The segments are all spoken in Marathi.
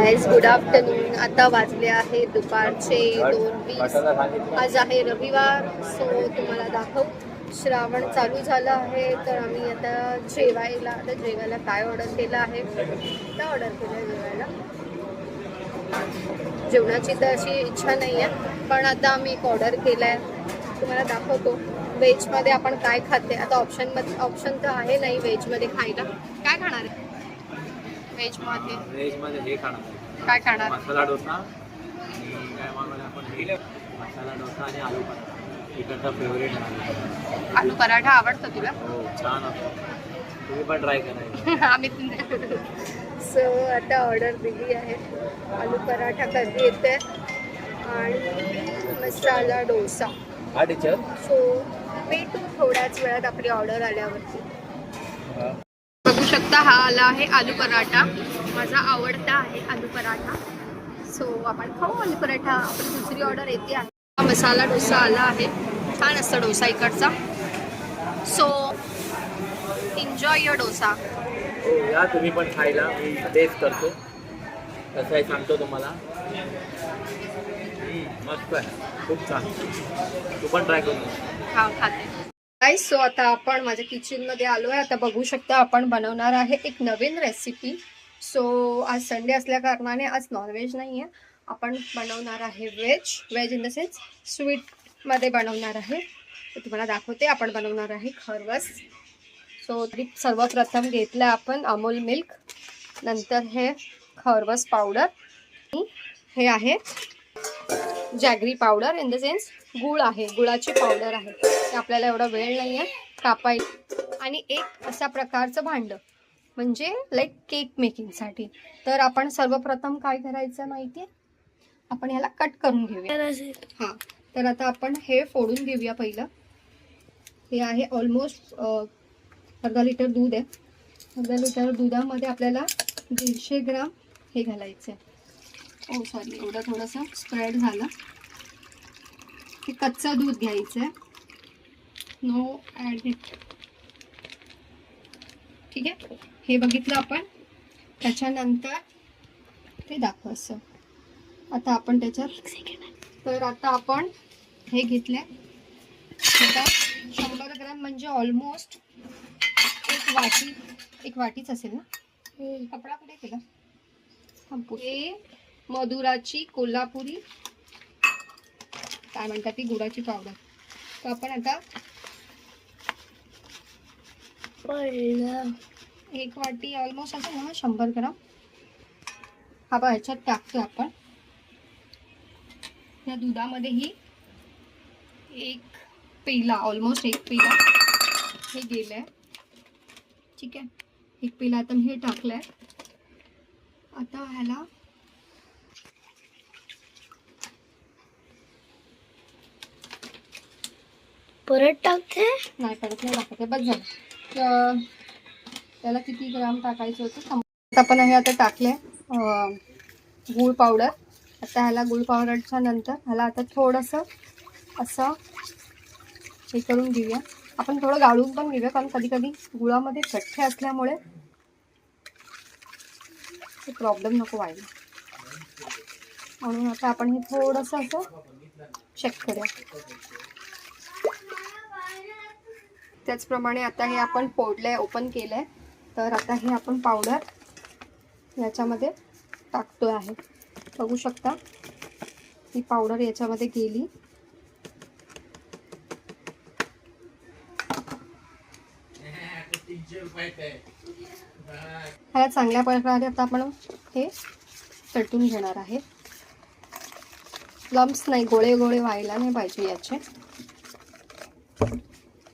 गाईज गुड आफ्टरनून आता वाजले आहे दुपारचे दोन वीस. आज आहे रविवार सो तुम्हाला दाखव. श्रावण चालू झालं आहे तर आम्ही आता जेवायला आता जेवायला काय ऑर्डर केलं आहे? काय ऑर्डर केलं आहे जेवायला? जेवणाची तर अशी इच्छा नाही आहे पण आता आम्ही एक ऑर्डर केलं आहे तुम्हाला दाखवतो. व्हेजमध्ये आपण काय खाते? आता ऑप्शनमध्ये ऑप्शन तर आहे नाही व्हेजमध्ये खायला. काय खाणार आहे? व्हेजमध्ये व्हेजमध्ये हे खाणार. काय खाणार? मसाला डोसा आणि काय मागवलं आपण? हे मसाला डोसा आणि आलू पराठा. इकडचा फेवरेट आहे आलू पराठा आवडतो तुला? हो छान असतो. तुम्ही पण ट्राय करायचं आम्ही सो आता ऑर्डर दिली आहे. आलू पराठा कधी येते आणि मसाला डोसा. हा टीचर सो भेटू थोड्याच वेळात आपली ऑर्डर आल्यावरती. शकता हा आला आहे आलू पराठा. माझा आवडता आहे आलू पराठा. सो आपण खाऊ आलू पराठा. आपण दुसरी ऑर्डर येते आहे. हा मसाला डोसा आला आहे. छान असतं डोसा इकडचा. So enjoy your dosa. हो या तुम्ही पण खायला. मी टेस्ट करतो. कसं आहे सांगतो तुम्हाला. मस्त आहे. खूप छान. तू पण ट्राय करू हा खाते. गाईस सो आता आपण माझ्या किचनमध्ये आलो आहे आता बघू शकता आपण बनवणार आहे एक नवीन रेसिपी सो आज संडे असल्या कारणाने आज नॉनव्हेज नाही आहे आपण बनवणार आहे veg veg in the sense स्वीटमध्ये बनवणार आहे. तर तुम्हाला दाखवते आपण बनवणार आहे खरवस. सो तरी सर्वप्रथम घेतलं आपण अमूल मिल्क नंतर हे खरवस पावडर हे आहे jaggery powder in the sense गुळ आहे. गुळाची पावडर आहे. आपल्याला एवढा वेळ नाही आहे कापायला आणि एक अशा प्रकारचं भांडं. म्हणजे लाईक केक मेकिंगसाठी तर आपण सर्वप्रथम काय करायचं माहिती आहे आपण ह्याला कट करून घेऊया. हां. तर आता आपण हे फोडून घेऊया पहिलं. हे आहे ऑलमोस्ट अर्धा लिटर दूध आहे. अर्धा लिटर दुधामध्ये आपल्याला दीडशे ग्राम हे घालायचं आहे ओ सॉरी एवढं थोडंसं स्प्रेड झालं. हे कच्चं दूध घ्यायचं आहे नो ॲडिट ठीक आहे? हे बघितलं आपण. त्याच्यानंतर ते दाखव असं. आता आपण त्याच्यात तर आता आपण हे घेतले आता शंभर ग्रॅम म्हणजे ऑलमोस्ट एक वाटी एक वाटीच असेल ना? कपडा कुठे केला. हे मधुराची कोल्हापुरी. काय म्हणतात ती? गुळाची पावडर. तर आपण आता एक वाटी ऑलमोस्ट असं ना शंभर ग्राम। हा बघ ह्याच्यात टाकतो आपण या दुधामध्ये ही एक पेला ऑलमोस्ट एक पेला हे गेलंय। ठीक आहे? एक पेला आता मी हे टाकलंय। आता ह्याला परत टाकते? नाही परत नाही टाकत बस झालं. तर त्याला किती ग्राम टाकायचं होतं? सम- आपण हे आता टाकले गूळ पावडर. आता ह्याला गूळ पावडरच्या नंतर ह्याला आता थोडंसं असं हे करून घेऊया. आपण थोडं गाळून पण घेऊया कारण कधी कधी गुळामध्ये गठ्ठे असल्यामुळे प्रॉब्लेम नको व्हायला. म्हणून आता आपण हे थोडंसं असं चेक करूया. त्याचप्रमाणे आता हे आपण फोडलंय ओपन केलंय. तर आता हे आपण पावडर याच्यामध्ये टाकतो आहे. बघू शकता ही पावडर याच्यामध्ये गेली. ह्या चांगल्या प्रकारे आता आपण हे चटून घेणार आहे. लम्स नाही गोळे गोळे व्हायला नाही पाहिजे याचे.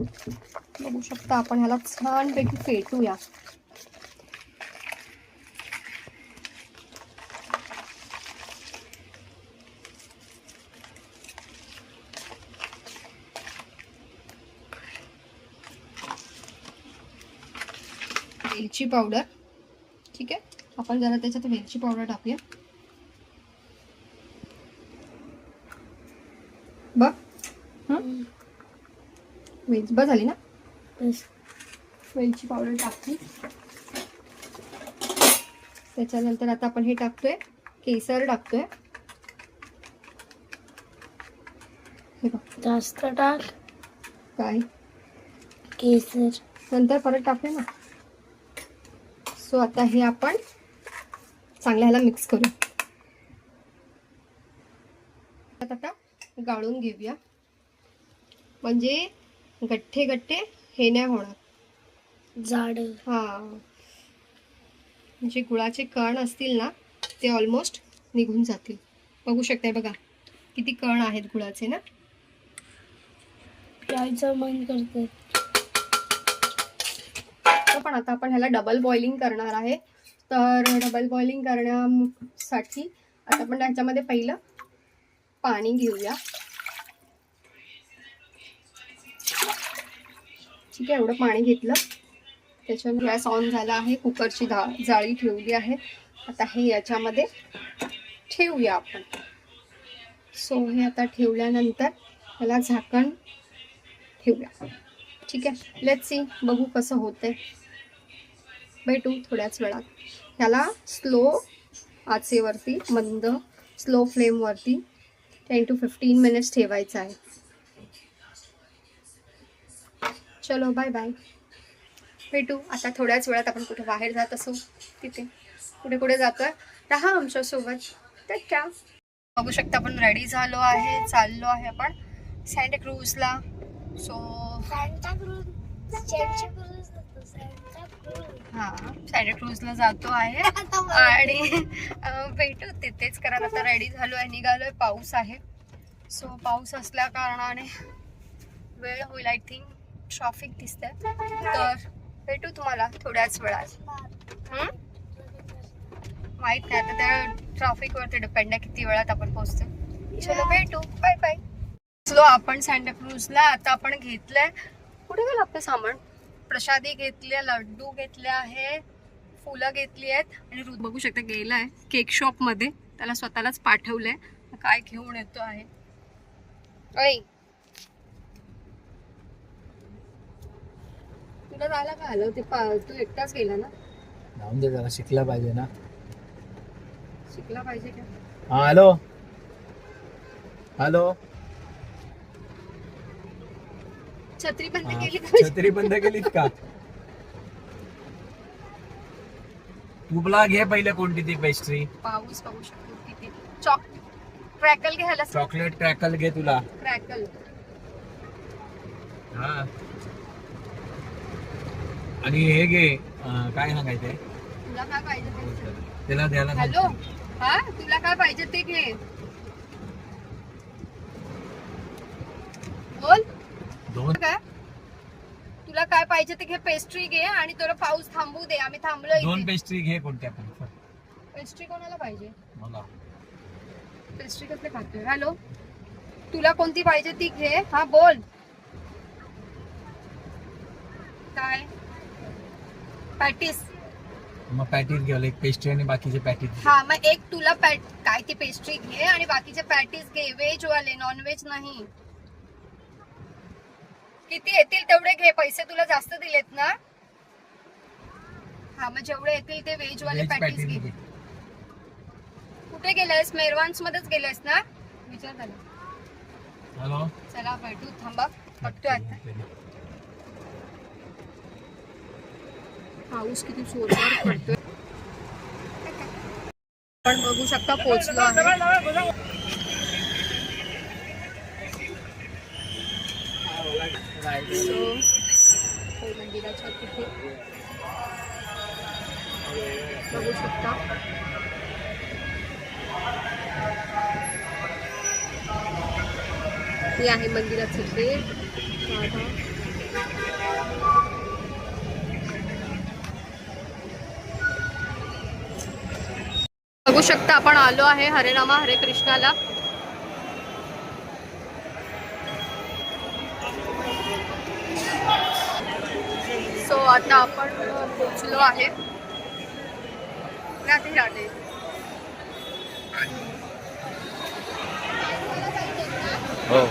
बघू शकता आपण ह्याला छानपैकी फेटूया. वेलची पावडर. ठीक आहे? आपण जरा त्याच्यात वेलची पावडर टाकूया. वेलची बस झाली ना? वेलची पावडर टाकली. त्याच्यानंतर आता आपण हे टाकतोय. केसर टाकतोय. हे बघ. जास्त टाक काय? केसर. नंतर परत टाकूया ना? सो आता हे आपण चांगलं ह्याला मिक्स करू. आता गाळून घेऊया. म्हणजे गठ्ठे गठ्ठे हे नाही होणार. जाड हा. म्हणजे गुळाचे कण असतील ना ते ऑलमोस्ट निघून जातील. बघू शकताय बघा किती कण आहेत गुळाचे ना? प्यायचं मन करते तर पण आता आपण ह्याला डबल बॉइलिंग करणार आहे. तर डबल बॉइलिंग करण्यासाठी आता आपण त्याच्यामध्ये पहिलं पाणी घेऊया. ठीक आहे एवढं पाणी घेतलं. त्याच्यावर गॅस ऑन झाला आहे. कुकरची धा जाळी ठेवली आहे. आता हे याच्यामध्ये ठेवूया आपण. सो हे आता ठेवल्यानंतर त्याला झाकण ठेवूया. ठीक आहे? लेट सी बघू कसं होतंय. भेटू थोड्याच वेळात. ह्याला स्लो आचेवरती मंद स्लो फ्लेमवरती टेन टू फिफ्टीन मिनिट्स ठेवायचं आहे. चलो बाय बाय भेटू. आता थोड्याच वेळात आपण कुठे बाहेर जात असू तिथे. कुठे कुठे जातोय? राहा आमच्यासोबत त्या बघू शकता आपण रेडी झालो आहे चाललो आहे आपण सँटा क्रूजला सो हा क्रूजला जातो आहे. आणि भेटू तिथेच. कारण आता रेडी झालोय निघालोय. पाऊस आहे. सो पाऊस असल्या कारणाने वेळ होईल आय थिंक ट्रॉफिक दिसतंय. तर भेटू तुम्हाला थोड्याच वेळात. माहीत माहीत नाही आता त्या ट्रॉफिकवरती डिपेंड आहे किती वेळात आपण पोहोचतो चलो भेटू. बाय बाय चलो आपण सँटाक्रूजला आता आपण घेतलंय. कुठे गेलं आपलं सामान? प्रसादी घेतली लड्डू घेतले आहे फुलं घेतली आहेत. आणि रुद बघू शकता गेलाय केक शॉपमध्ये. त्याला स्वतःलाच पाठवलंय. काय घेऊन येतो आहे? ऐ तुला जायला काय आलं? ते पा- तू एकटाच गेला ना? जाऊन दे जरा शिकला पाहिजे ना. शिकला पाहिजे का? हा हॅलो. हॅलो. छत्री बंद हा, केली का? छत्री बंद केलीत का? तुला घे पहिले कोणती ती पेस्ट्री पाऊस बघू शकतो किती. चॉक क्रॅकल घ्यायला चॉकलेट क्रॅकल घे तुला. क्रॅकल. हा. आणि हे घे अं, काय सांगायचंय? तुला काय पाहिजे ते सांग. त्याला द्यायला सांग. हॅलो? हा? तुला काय पाहिजे ते घे. बोल. दोन. काय तुला काय पाहिजे ते घे पेस्ट्री घे आणि तुला पाऊस थांबू दे. आम्ही थांबलो दोन इथे पेस्ट्री घे कोणत्या पण पेस्ट्री कोणाला पाहिजे? मला. पेस्ट्री कसले खातोय? हॅलो तुला कोणती पाहिजे ती घे. हा बोल. काय? पॅटीस. मग पॅटीस घे एक पेस्ट्री आणि बाकीचे पॅटीस. हा मग एक तुला पॅट काय ती पेस्ट्री घे आणि बाकीचे पॅटीस घे. व्हेज वाले नॉन व्हेज नाही. किती येतील तेवढे घे. पैसे तुला जास्त दिलेत ना. हा मग जेवढे येतील ते व्हेज वाले व्हेज पॅटीस पॅटीस घे. कुठे गेलायस? मेरवान्स मध्येच गेलायस ना? विचार त्याला. हॅलो चला भेटू थांबा. बघतोय आता. पाऊस किती जोरदार पडतोय. आपण बघू शकता पोचलो आहे. सो हो, मंदिराच्या तिथे बघू शकता. हे आहे मंदिराचे गेट. बघू शकता आपण आलो आहे हरे रामा हरे कृष्णाला. सो आता आपण पोचलो आहे. राधे राधे. हो.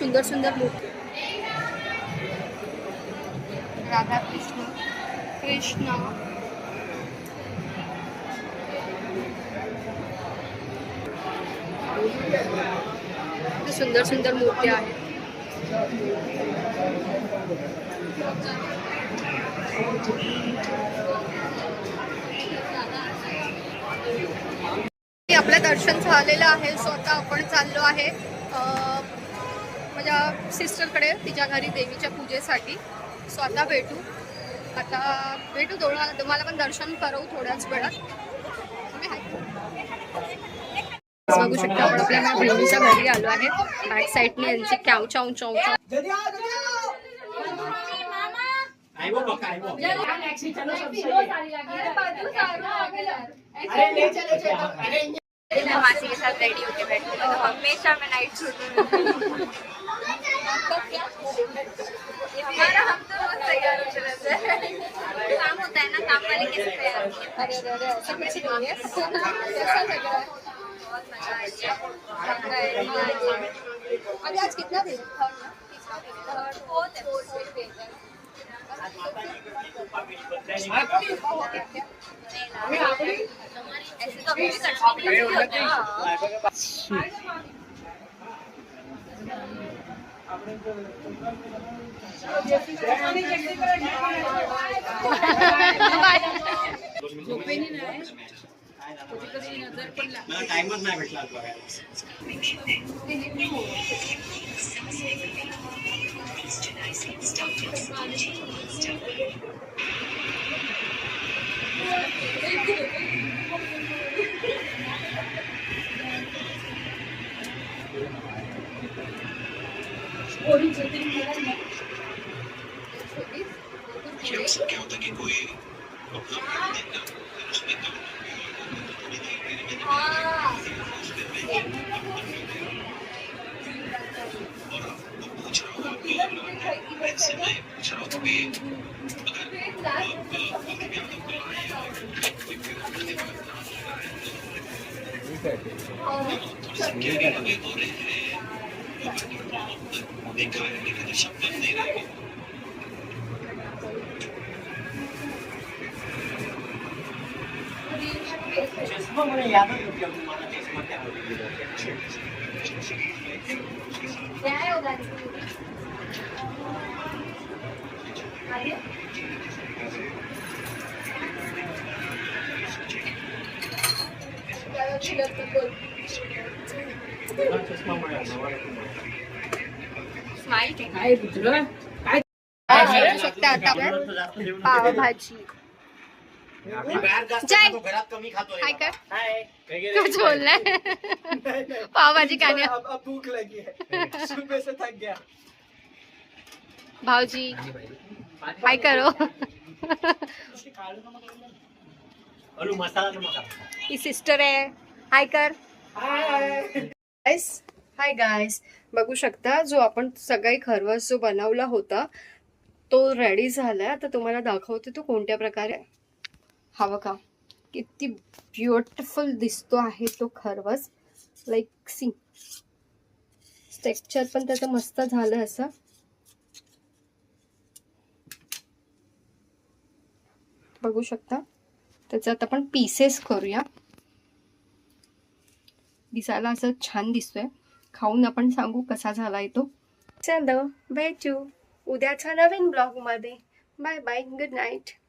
सुंदर सुंदर मूर्ती राधा कृष्ण. सुंदर सुंदर मूर्ती आहेत. आपलं दर्शन झालेलं आहे स्वतः आपण चाललो आहे. माझ्या सिस्टरकडे तिच्या घरी देवीच्या पूजेसाठी स्वतः भेटू आता भेटू थोडं तुम्हाला पण दर्शन करवू थोड्याच वेळात तुम्ही हाय. बघू शकता आपण आपल्या बहिणीच्या घरी आलो आहे बॅक साईडने यांची क्याव चाव चाव चाव मासी के साथ रेडी होके बैठते हैं तो हमेशा मैं नाइट सूट अरे अरे अरे ऐसा कुछ नहीं है कैसा लग रहा है अभी आज कितना दिन मला टाइमच नाही भेटला बघायला. चष्मा मला यादच होती अजून मला चष्मा त्यामध्ये दिला. मला चष्मा मिळाला मला स्माइल बघू शकता आता आपण पावभाजी जय. घरात कमी खातोय हाय कर कुछ बोलना है पावभाजी खाने अब अब भूख लगी है सुबह से थक गया भाऊजी हाय करो. अरू मसाला नका ही सिस्टर आहे. हाय कर. गाईस हाय गाईस बघू शकता जो आपण सगळी खरवस जो बनवला होता तो रेडी झालाय आता तुम्हाला दाखवते तो कोणत्या प्रकारे. आहे. हा बघा किती ब्युटिफुल दिसतो आहे तो खरवस. लाईक सी टेक्स्चर पण त्याचं मस्त झालं असं. बघू शकता. त्याचं आता आपण पीसेस करूया. दिसायला असं छान दिसतोय. खाऊन आपण सांगू कसा झालाय तो. चल भेटू. उद्याच्या नवीन ब्लॉगमध्ये. Bye bye good night